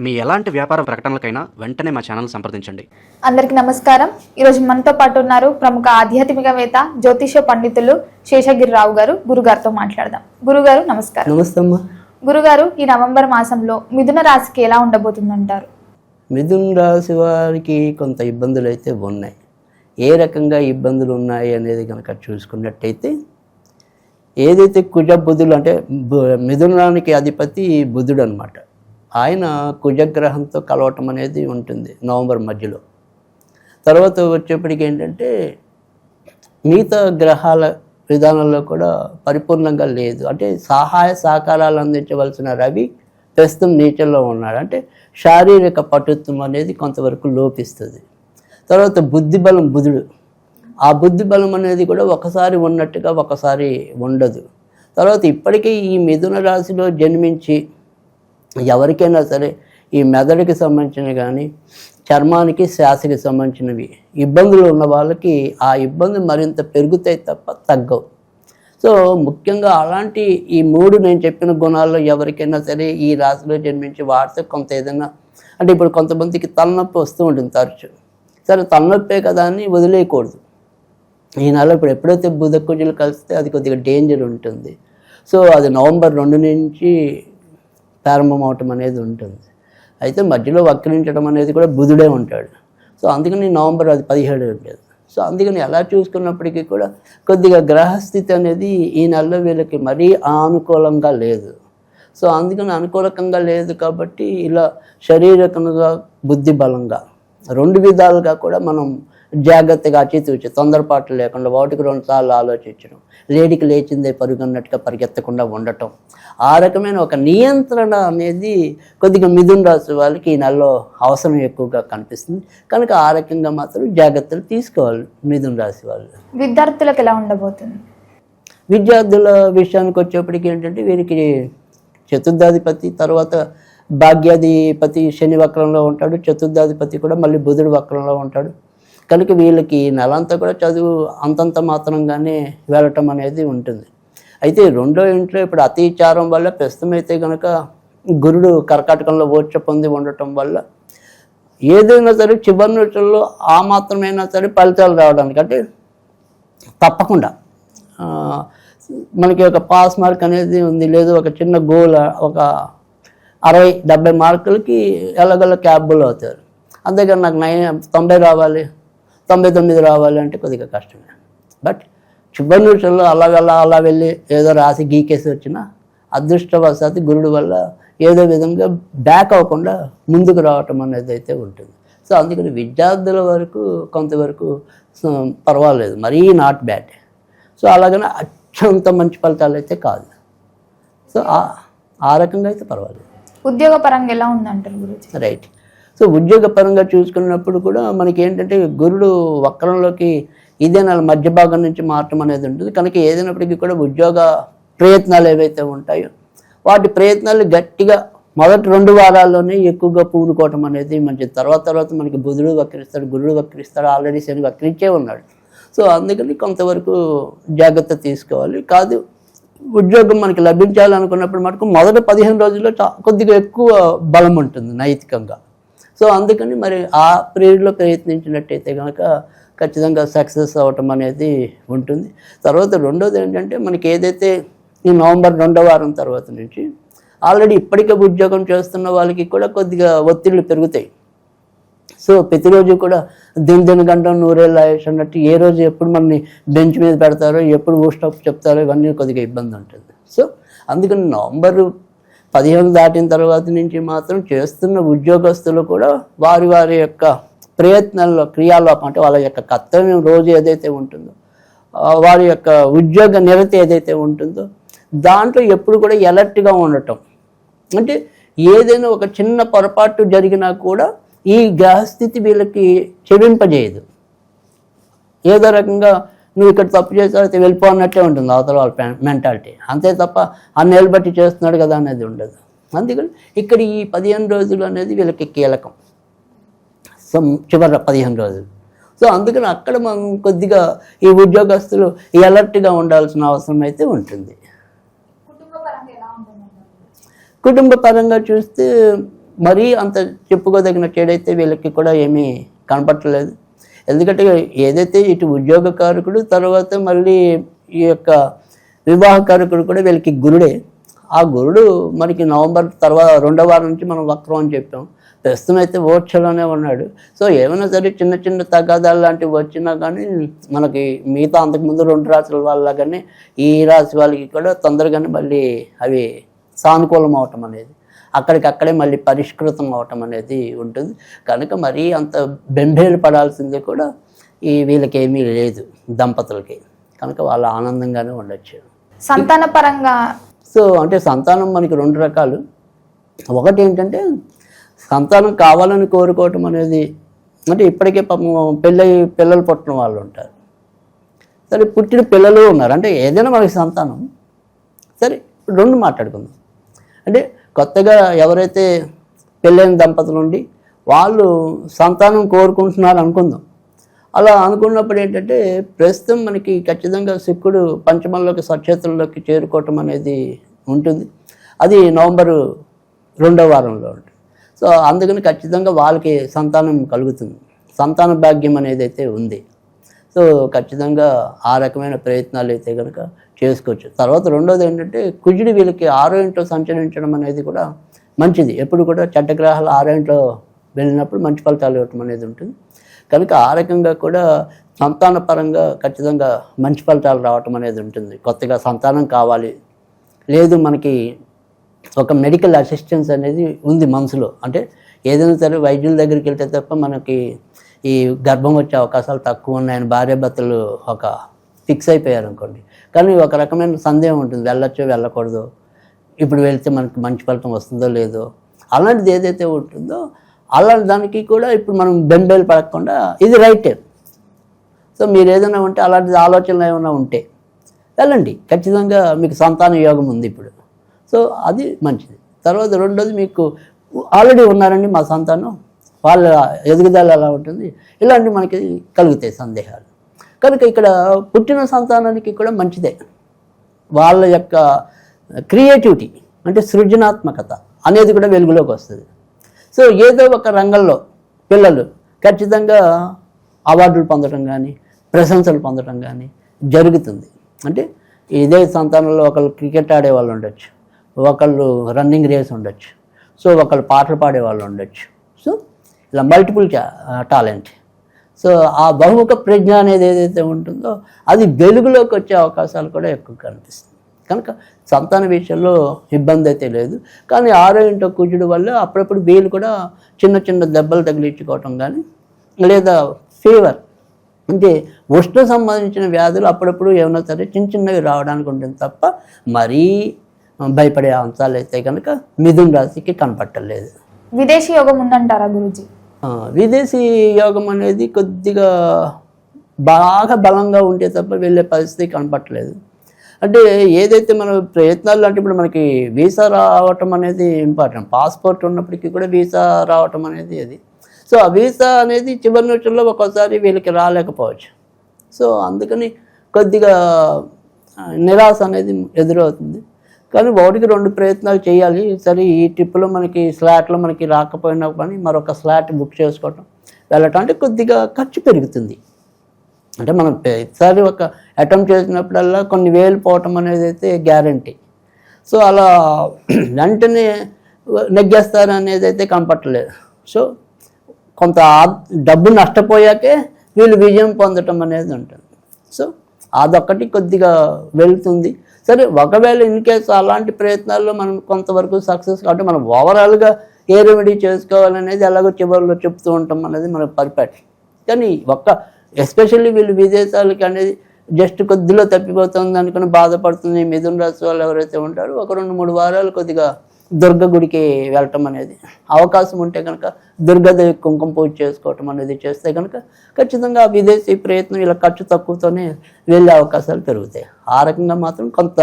మీ ఎలాంటి వ్యాపార ప్రకటనలకైనా వెంటనే మా ఛానల్ సంప్రదించండి. అందరికీ నమస్కారం. ఈరోజు మనతో పాటు ఉన్నారు ప్రముఖ ఆధ్యాత్మికవేత్త జ్యోతిష పండితులు శేషగిరిరావు గారు. గురుగారితో మాట్లాడదాం. గురుగారు నమస్కారం. నమస్తే అమ్మా గురుగారు ఈ నవంబర్ మాసంలో మిథున రాశికి ఎలా ఉండబోతుందంటారు? మిథున్ రాశి వారికి కొంత ఇబ్బందులు అయితే ఉన్నాయి. ఏ రకంగా ఇబ్బందులు ఉన్నాయి అనేది కనుక చూసుకున్నట్టయితే ఏదైతే కుజ బుధులు అంటే బు- మిథునానికి అధిపతి బుధుడు అనమాట ఆయన కుజగ్రహంతో కలవటం అనేది ఉంటుంది నవంబర్ మధ్యలో. తర్వాత వచ్చేప్పటికి ఏంటంటే మిగతా గ్రహాల విధానంలో కూడా పరిపూర్ణంగా లేదు. అంటే సహాయ సహకారాలు అందించవలసిన రవి ప్రస్తుతం నీచల్లో ఉన్నాడు. అంటే శారీరక పటుత్వం అనేది కొంతవరకు లోపిస్తుంది. తర్వాత బుద్ధిబలం బుధుడు. ఆ బుద్ధి బలం అనేది కూడా ఒకసారి ఉన్నట్టుగా ఒకసారి ఉండదు. తర్వాత ఇప్పటికీ ఈ మిథున రాశిలో జన్మించి ఎవరికైనా సరే ఈ మెదడుకి సంబంధించిన కానీ చర్మానికి శ్వాసకి సంబంధించినవి ఇబ్బందులు ఉన్న వాళ్ళకి ఆ ఇబ్బంది మరింత పెరుగుతాయి తప్ప తగ్గవు. సో ముఖ్యంగా అలాంటి ఈ మూడు నేను చెప్పిన గుణాల్లో ఎవరికైనా సరే ఈ రాశిలో జన్మించి వాడితే కొంత ఏదైనా అంటే ఇప్పుడు కొంతమందికి తలనొప్పి వస్తూ ఉంటుంది తరచు. సరే తలనొప్పే కదా అని వదిలేయకూడదు. ఈ నెల ఇప్పుడు ఎప్పుడైతే బుధకుజులు కలిస్తే అది కొద్దిగా డేంజర్ ఉంటుంది. సో అది నవంబర్ రెండు నుంచి ప్రారంభం అవటం అనేది ఉంటుంది. అయితే మధ్యలో వక్రించడం అనేది కూడా బుధుడే ఉంటాడు. సో అందుకని నవంబర్ అది పదిహేడు ఉండేది. సో అందుకని ఎలా చూసుకున్నప్పటికీ కూడా కొద్దిగా గ్రహస్థితి అనేది ఈ నెలలో వీళ్ళకి మరీ అనుకూలంగా లేదు. సో అందుకని అనుకూలకంగా లేదు కాబట్టి ఇలా శారీరకంగా బుద్ధి బలంగా రెండు విధాలుగా కూడా మనం జాగ్రత్తగా అచితూచి తొందరపాటు లేకుండా ఒకటికి రెండు సార్లు ఆలోచించడం. లేడికి లేచిందే పరుగున్నట్టుగా పరిగెత్తకుండా ఉండటం. ఆ రకమైన ఒక నియంత్రణ అనేది కొద్దిగా మిథున్ రాశి వాళ్ళకి ఈ నెలలో అవసరం ఎక్కువగా కనిపిస్తుంది. కనుక ఆ రకంగా మాత్రం జాగ్రత్తలు తీసుకోవాలి మిథున్ రాశి వాళ్ళు. విద్యార్థులకు ఎలా ఉండబోతుంది? విద్యార్థుల విషయానికి వచ్చేప్పటికి ఏంటంటే వీరికి చతుర్థాధిపతి తర్వాత భాగ్యాధిపతి శని వక్రంలో ఉంటాడు. చతుర్థాధిపతి కూడా మళ్ళీ బుధుడు వక్రంలో ఉంటాడు. కనుక వీళ్ళకి నెలంతా కూడా చదువు అంతంత మాత్రంగానే వెళ్ళటం అనేది ఉంటుంది. అయితే రెండో ఇంట్లో ఇప్పుడు అతిచారం వల్ల ప్రస్తుతమైతే కనుక గురుడు కర్కాటకంలో ఓర్చ పొంది ఉండటం వల్ల ఏదైనా సరే చివరి రోజుల్లో ఆ మాత్రమైనా సరే ఫలితాలు రావడానికి అంటే తప్పకుండా మనకి ఒక పాస్ మార్క్ అనేది ఉంది లేదు ఒక చిన్న గోల్ ఒక అరవై డెబ్బై మార్కులకి ఎలాగోలా క్యాబుల్ అవుతారు. అంతేగాని నాకు నైన్ తొంభై రావాలి తొంభై తొమ్మిది రావాలి అంటే కొద్దిగా కష్టమే. బట్ చివరి నిమిషంలో అలాగలా అలా వెళ్ళి ఏదో రాసి గీకేసి వచ్చినా అదృష్టవశాత్తు గురుడు వల్ల ఏదో విధంగా బ్యాక్ అవ్వకుండా ముందుకు రావటం అనేది అయితే ఉంటుంది. సో అందుకని విద్యార్థుల వరకు కొంతవరకు పర్వాలేదు. మరీ నాట్ బ్యాడ్ సో అలాగనే అత్యంత మంచి ఫలితాలు అయితే కాదు. సో ఆ- రకంగా అయితే పర్వాలేదు. ఉద్యోగ పరంగా ఎలా ఉందంటారు గురుజీ? రైట్ సో ఉద్యోగ పరంగా చూసుకున్నప్పుడు కూడా మనకి ఏంటంటే గురుడు వక్రంలోకి ఇదే నెల మధ్య భాగం నుంచి మారటం అనేది ఉంటుంది. కనుక ఏదైనప్పటికీ కూడా ఉద్యోగ ప్రయత్నాలు ఏవైతే ఉంటాయో వాటి ప్రయత్నాలు గట్టిగా మొదటి రెండు వారాల్లోనే ఎక్కువగా పూనుకోవటం అనేది మంచిది. తర్వాత తర్వాత మనకి బుధుడు వక్రిస్తాడు గురుడు వక్రిస్తాడు ఆల్రెడీ శని వక్రించే ఉన్నాడు. సో అందుకని కొంతవరకు జాగ్రత్త తీసుకోవాలి. కాదు ఉద్యోగం మనకి లభించాలనుకున్నప్పుడు మటుకు మొదటి పదిహేను రోజుల్లో కొద్దిగా ఎక్కువ బలం ఉంటుంది నైతికంగా. సో అందుకని మరి ఆ పీరియడ్లో ప్రయత్నించినట్టయితే కనుక ఖచ్చితంగా సక్సెస్ అవ్వటం అనేది ఉంటుంది. తర్వాత రెండోది ఏంటంటే మనకి ఏదైతే ఈ నవంబర్ రెండో వారం తర్వాత నుంచి ఆల్రెడీ ఇప్పటికే ఉద్యోగం చేస్తున్న వాళ్ళకి కూడా కొద్దిగా ఒత్తిళ్ళు పెరుగుతాయి. సో ప్రతిరోజు కూడా దిన దిన గంట నూరేళ్ళు ఆయుష్ అన్నట్టు ఏ రోజు ఎప్పుడు మనని బెంచ్ మీద పెడతారో ఎప్పుడు ఊస్టాప్ చెప్తారో ఇవన్నీ కొద్దిగా ఇబ్బంది ఉంటుంది. సో అందుకని నవంబర్ పదిహేను దాటిన తర్వాత నుంచి మాత్రం చేస్తున్న ఉద్యోగస్తులు కూడా వారి వారి యొక్క ప్రయత్నాల్లో క్రియాలోపం అంటే వాళ్ళ యొక్క కర్తవ్యం రోజు ఏదైతే ఉంటుందో వారి యొక్క ఉద్యోగ నిరతి ఏదైతే ఉంటుందో దాంట్లో ఎప్పుడు కూడా ఎలర్ట్గా ఉండటం. అంటే ఏదైనా ఒక చిన్న పొరపాటు జరిగినా కూడా ఈ గ్రహస్థితి వీళ్ళకి చెడింపజేయదు. ఏదో రకంగా నువ్వు ఇక్కడ తప్పు చేసావు అయితే వెళ్ళిపో అన్నట్టే ఉంటుంది అవతల వాళ్ళ మెంటాలిటీ అంతే తప్ప అన్నేళ్ళు బట్టి చేస్తున్నాడు కదా అనేది ఉండదు. అందుకని ఇక్కడ ఈ పదిహేను రోజులు అనేది వీళ్ళకి కీలకం. సో చివరి పదిహేను రోజులు. సో అందుకని అక్కడ మనం కొద్దిగా ఈ ఉద్యోగస్తులు అలర్ట్గా ఉండాల్సిన అవసరం అయితే ఉంటుంది. కుటుంబ పరంగా చూస్తే మరీ అంత చెప్పుకోదగిన చెడైతే వీళ్ళకి కూడా ఏమీ కనపట్టలేదు ఎందుకంటే ఏదైతే ఇటు ఉద్యోగ కారకుడు తర్వాత మళ్ళీ ఈ యొక్క వివాహ కారకుడు కూడా వీళ్ళకి గురుడే. ఆ గురుడు మనకి నవంబర్ తర్వాత రెండో వారం నుంచి మనం వక్రం అని చెప్పాం. ప్రస్తుతం అయితే ఓర్చలోనే ఉన్నాడు. సో ఏమైనా సరే చిన్న చిన్న తగాదాలు లాంటివి వచ్చినా కానీ మనకి మిగతా అంతకుముందు రెండు రాశుల వాళ్ళ కానీ ఈ రాశి వాళ్ళకి కూడా తొందరగానే మళ్ళీ అవి సానుకూలం అవటం అనేది. అక్కడికక్కడే మళ్ళీ పరిష్కృతం అవటం అనేది ఉంటుంది. కనుక మరీ అంత బెంబేలు పడాల్సింది కూడా ఈ వీళ్ళకి ఏమీ లేదు దంపతులకి. కనుక వాళ్ళు ఆనందంగానే ఉండొచ్చు. సంతాన పరంగా సో అంటే సంతానం మనకి రెండు రకాలు. ఒకటి ఏంటంటే సంతానం కావాలని కోరుకోవటం అనేది అంటే ఇప్పటికే పాపం పెళ్ళై పిల్లలు పుట్టిన వాళ్ళు ఉంటారు. సరే పుట్టిన పిల్లలు ఉన్నారు. అంటే ఏదైనా మనకి సంతానం. సరే రెండు మాట్లాడుకుందాం. అంటే కొత్తగా ఎవరైతే పెళ్ళైన దంపతులు ఉండి వాళ్ళు సంతానం కోరుకుంటున్నారు అనుకుందాం. అలా అనుకున్నప్పుడు ఏంటంటే ప్రస్తుతం మనకి ఖచ్చితంగా శుక్రుడు పంచమంలోకి సచేతుల్లోకి చేరుకోవటం అనేది ఉంటుంది. అది నవంబరు రెండో వారంలో ఉంటుంది. సో అందుకని ఖచ్చితంగా వాళ్ళకి సంతానం కలుగుతుంది. సంతాన భాగ్యం అనేది అయితే ఉంది. సో ఖచ్చితంగా ఆ రకమైన ప్రయత్నాలు అయితే కనుక చేసుకోవచ్చు. తర్వాత రెండోది ఏంటంటే కుజుడు వీళ్ళకి ఆరో ఇంట్లో సంచరించడం అనేది కూడా మంచిది. ఎప్పుడు కూడా చట్టగ్రహాలు ఆరోగ్యంలో ఆరో ఇంట్లో వెళ్ళినప్పుడు మంచి ఫలితాలు ఇవ్వటం అనేది ఉంటుంది. కనుక ఆ రకంగా కూడా సంతాన పరంగా ఖచ్చితంగా మంచి ఫలితాలు రావటం అనేది ఉంటుంది. కొత్తగా సంతానం కావాలి. లేదు మనకి ఒక మెడికల్ అసిస్టెన్స్ అనేది ఉంది మనసులో. అంటే ఏదైనా సరే వైద్యుల దగ్గరికి వెళ్తే తప్ప మనకి ఈ గర్భం వచ్చే అవకాశాలు తక్కువ ఉన్నాయని భార్యాభర్తలు ఒక ఫిక్స్ అయిపోయారు అనుకోండి కానీ ఒక రకమైన సందేహం ఉంటుంది. వెళ్ళొచ్చో వెళ్ళకూడదు. ఇప్పుడు వెళ్తే మనకి మంచి ఫలితం వస్తుందో లేదో. అలాంటిది ఏదైతే ఉంటుందో అలాంటి దానికి కూడా ఇప్పుడు మనం బెంబేలు పడకుండా ఇది రైటే. సో మీరు ఏదైనా ఉంటే అలాంటి ఆలోచనలు ఏమైనా ఉంటే వెళ్ళండి. ఖచ్చితంగా మీకు సంతాన యోగం ఉంది ఇప్పుడు. సో అది మంచిది. తర్వాత రెండోది మీకు ఆల్రెడీ ఉన్నారండి మా సంతానం. వాళ్ళ ఎదుగుదల ఎలా ఉంటుంది? ఇలాంటివి మనకి కలుగుతాయి సందేహాలు. కనుక ఇక్కడ పుట్టిన సంతానానికి కూడా మంచిదే. వాళ్ళ యొక్క క్రియేటివిటీ అంటే సృజనాత్మకత అనేది కూడా వెలుగులోకి వస్తుంది. సో ఏదో ఒక రంగంలో పిల్లలు ఖచ్చితంగా అవార్డులు పొందడం కానీ ప్రశంసలు పొందడం కానీ జరుగుతుంది. అంటే ఇదే సంతానంలో ఒకళ్ళు క్రికెట్ ఆడే వాళ్ళు ఉండొచ్చు ఒకళ్ళు రన్నింగ్ రేస్ ఉండొచ్చు సో ఒకళ్ళు పాటలు పాడే వాళ్ళు ఉండొచ్చు. సో ఇలా మల్టిపుల్ టాలెంట్. సో ఆ బహుముఖ ప్రజ్ఞ అనేది ఏదైతే ఉంటుందో అది వెలుగులోకి వచ్చే అవకాశాలు కూడా ఎక్కువ కనిపిస్తుంది. కనుక సంతాన విషయంలో ఇబ్బంది అయితే లేదు. కానీ ఆరో కుజుడు వల్ల అప్పుడప్పుడు వీళ్ళు కూడా చిన్న చిన్న దెబ్బలు తగిలించుకోవటం కానీ లేదా ఫీవర్ అంటే ఉష్ణ సంబంధించిన వ్యాధులు అప్పుడప్పుడు ఏమైనా సరే చిన్న చిన్నవి రావడానికి ఉంటుంది తప్ప మరీ భయపడే అంశాలు అయితే కనుక మిథున్ రాశికి కనపట్టలేదు విదేశీ యోగం ఉందంటారా గురుజీ? విదేశీ యోగం అనేది కొద్దిగా బాగా బలంగా ఉంటే తప్ప వెళ్ళే పరిస్థితి కనపట్టలేదు. అంటే ఏదైతే మన ప్రయత్నాలు అంటే ఇప్పుడు మనకి వీసా రావటం అనేది ఇంపార్టెంట్. పాస్పోర్ట్ ఉన్నప్పటికీ కూడా వీసా రావటం అనేది అది. సో ఆ వీసా అనేది చివరి నిమిషంలో ఒక్కోసారి వీళ్ళకి రాలేకపోవచ్చు. సో అందుకని కొద్దిగా నిరాశ అనేది ఎదురవుతుంది. కానీ ఒకటికి రెండు ప్రయత్నాలు చేయాలి. సరే ఈ ట్రిప్లో మనకి స్లాట్లో మనకి రాకపోయినా కానీ మరొక స్లాట్ బుక్ చేసుకోవటం వెళ్ళటం అంటే కొద్దిగా ఖర్చు పెరుగుతుంది. అంటే మనం ప్రతిసారి ఒక అటెంప్ట్ చేసినప్పుడల్లా కొన్ని వేలు పోవటం అనేది అయితే గ్యారంటీ. సో అలా వెంటనే నెగ్గేస్తారు అనేది అయితే కనపట్టలేదు సో కొంత డబ్బు నష్టపోయాకే వీళ్ళు విజయం పొందటం అనేది ఉంటుంది. సో అదొక్కటి కొద్దిగా వెళ్తుంది. సరే ఒకవేళ ఇన్ కేసు అలాంటి ప్రయత్నాల్లో మనం కొంతవరకు సక్సెస్ కాబట్టి మనం ఓవరాల్గా ఏ రెమెడీ చేసుకోవాలనేది ఎలాగో చివరిలో చెప్తూ ఉంటాం అనేది మనకు పరిపాటి. కానీ ఒక్క ఎస్పెషల్లీ వీళ్ళు విదేశాలకి అనేది జస్ట్ కొద్దిలో తప్పిపోతుంది అనుకుని బాధపడుతుంది మిథున రాశి వాళ్ళు ఎవరైతే ఉంటారో ఒక రెండు మూడు వారాలు కొద్దిగా దుర్గ గుడికి వెళ్ళటం అనేది అవకాశం ఉంటే కనుక దుర్గాదేవి కుంకుమ పూజ చేసుకోవటం అనేది చేస్తే కనుక ఖచ్చితంగా విదేశీ ప్రయత్నం ఇలా ఖర్చు తక్కువతోనే వెళ్ళే అవకాశాలు పెరుగుతాయి. ఆ రకంగా మాత్రం కొంత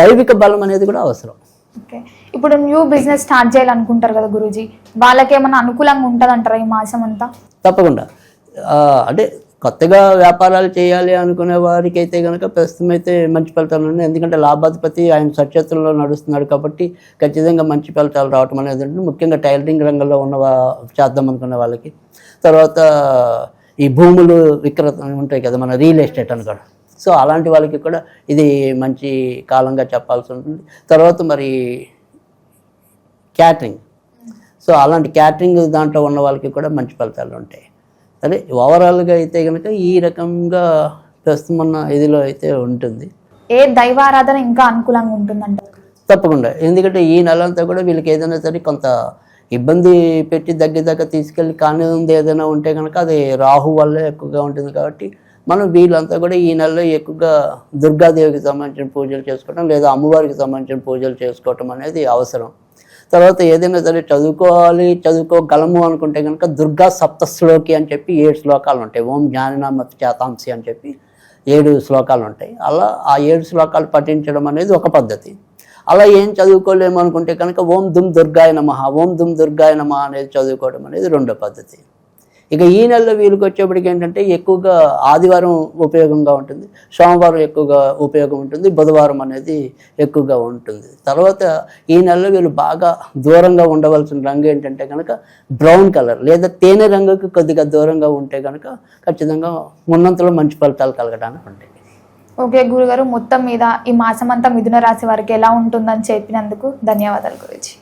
దైవిక బలం అనేది కూడా అవసరం. ఓకే. ఇప్పుడు న్యూ బిజినెస్ స్టార్ట్ చేయాలనుకుంటారు కదా గురూజీ వాళ్ళకి ఏమైనా అనుకూలంగా ఉంటుందంటారా ఈ మాసం అంతా? తప్పకుండా. అంటే కొత్తగా వ్యాపారాలు చేయాలి అనుకునే వారికి అయితే కనుక ప్రస్తుతం అయితే మంచి ఫలితాలు ఉన్నాయి. ఎందుకంటే లాభాధిపతి ఆయన సచేతంలో నడుస్తున్నాడు కాబట్టి ఖచ్చితంగా మంచి ఫలితాలు రావటం అనేది ఉంటుంది. ముఖ్యంగా టైలరింగ్ రంగంలో ఉన్న చేద్దాం అనుకునే వాళ్ళకి. తర్వాత ఈ భూములు విక్రత ఉంటాయి కదా మన రియల్ ఎస్టేట్ అనుకోండి సో అలాంటి వాళ్ళకి కూడా ఇది మంచి కాలంగా చెప్పాల్సి ఉంటుంది. తర్వాత మరి క్యాటరింగ్. సో అలాంటి క్యాటరింగ్ దాంట్లో ఉన్న వాళ్ళకి కూడా మంచి ఫలితాలు ఉంటాయి. సరే ఓవరాల్గా అయితే కనుక ఈ రకంగా ప్రస్తుతం ఉన్న ఇదిలో అయితే ఉంటుంది. ఏ దైవారాధన ఇంకా అనుకూలంగా ఉంటుందంట? తప్పకుండా. ఎందుకంటే ఈ నెల అంతా కూడా వీళ్ళకి ఏదైనా సరే కొంత ఇబ్బంది పెట్టి దగ్గర దగ్గర తీసుకెళ్ళి కానీ ఉంది ఏదైనా ఉంటే కనుక అది రాహు వల్లే ఎక్కువగా ఉంటుంది కాబట్టి మనం వీళ్ళంతా కూడా ఈ నెలలో ఎక్కువగా దుర్గాదేవికి సంబంధించిన పూజలు చేసుకోవటం లేదా అమ్మవారికి సంబంధించిన పూజలు చేసుకోవటం అనేది అవసరం. తర్వాత ఏదైనా సరే చదువుకోవాలి చదువుకోగలము అనుకుంటే కనుక దుర్గా సప్తశ్లోకి అని చెప్పి ఏడు శ్లోకాలు ఉంటాయి. ఓం జ్ఞానినామత చేతాంసి అని చెప్పి ఏడు శ్లోకాలు ఉంటాయి. అలా ఆ ఏడు శ్లోకాలు పఠించడం అనేది ఒక పద్ధతి. అలా ఏం చదువుకోలేము అనుకుంటే కనుక ఓం దుమ్ దుర్గాయ నమ ఓం దుమ్ దుర్గాయ నమ అనేది చదువుకోవడం అనేది రెండో పద్ధతి. ఇక ఈ నెలలో వీళ్ళకి వచ్చేప్పటికి ఏంటంటే ఎక్కువగా ఆదివారం ఉపయోగంగా ఉంటుంది సోమవారం ఎక్కువగా ఉపయోగం ఉంటుంది బుధవారం అనేది ఎక్కువగా ఉంటుంది. తర్వాత ఈ నెలలో వీళ్ళు బాగా దూరంగా ఉండవలసిన రంగు ఏంటంటే కనుక బ్రౌన్ కలర్ లేదా తేనె రంగుకి కొద్దిగా దూరంగా ఉంటే కనుక ఖచ్చితంగా ఉన్నంతలో మంచి ఫలితాలు కలగడానికి ఉంటాయి ఓకే గురుగారు మొత్తం మీద ఈ మాసం అంతా మిథున రాశి వారికి ఎలా ఉంటుందని చెప్పినందుకు ధన్యవాదాలు గురించి